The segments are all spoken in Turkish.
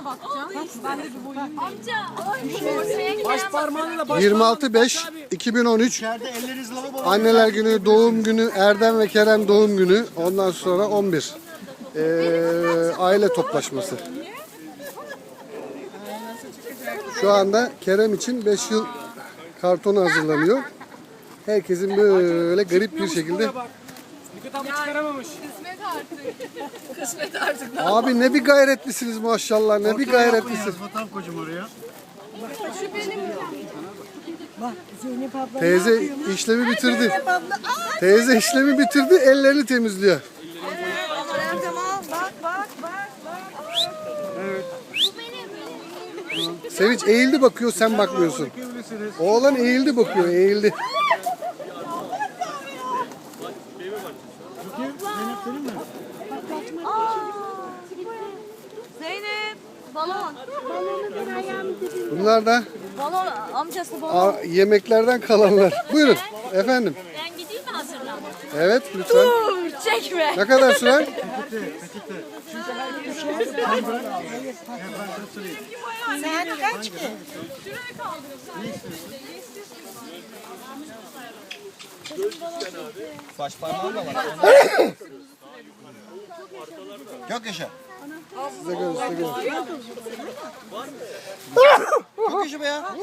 mı bakacağım? Ben de bir boyun. Baş parmağını da baş 26 5 2013 İçeride elleriniz lavabo. Anneler günü, doğum günü, Erdem ve Kerem doğum günü. Ondan sonra 11. Ee, aile toplaşması. Şu anda Kerem için 5 yıl kartonu hazırlanıyor. Herkesin böyle garip bir şekilde. Bak. Nükhet abla çıkaramamış. Kısmet artık. Abi ne bir gayretlisiniz maşallah ne bir gayretlisiniz. Fotoğraf koyacağım oraya. Teyze işlemi bitirdi. Teyze işlemi bitirdi ellerini temizliyor. Tamam bak bak bak bak. Sevinç eğildi bakıyor sen bakmıyorsun. Oğlan eğildi bakıyor eğildi. Balon. Bunlar da Balon amcası balon. a- yemeklerden kalanlar. Buyurun efendim. Ben gideyim mi hazırlanmaya? Evet lütfen. Dur çekme. Ne kadar sürer? Saat kaç ki? Yok yaşa. Size göre size göre. Çok yaşa be ya.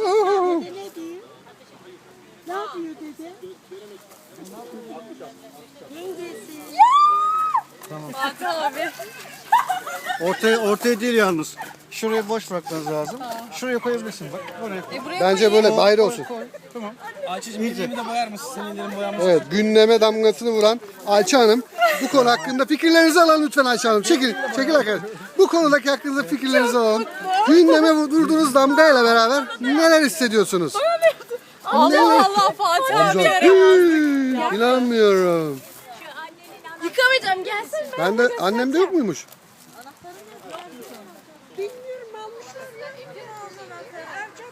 Hakan abi. Ortaya, ortaya değil yalnız. Şuraya boş bırakmanız lazım. Şuraya koyabilirsin bak. Oraya koy. E buraya Bence böyle bayre olsun. Tamam. Ayça'cığım ellerimi de boyar mısın? Senin ellerin boyanmış. Evet gündeme damgasını vuran Ayça Hanım. Bu konu hakkında fikirlerinizi alalım lütfen Ayça Hanım. Çekil, çekil arkadaşlar. Bu konudaki hakkında fikirlerinizi alalım. Gündeme vurduğunuz damgayla beraber neler hissediyorsunuz? Allah Allah Fatih abi. Hii, İnanmıyorum. Yıkamayacağım gelsin. Ben de annemde yok muymuş? Bilmiyorum almışlar. Ercan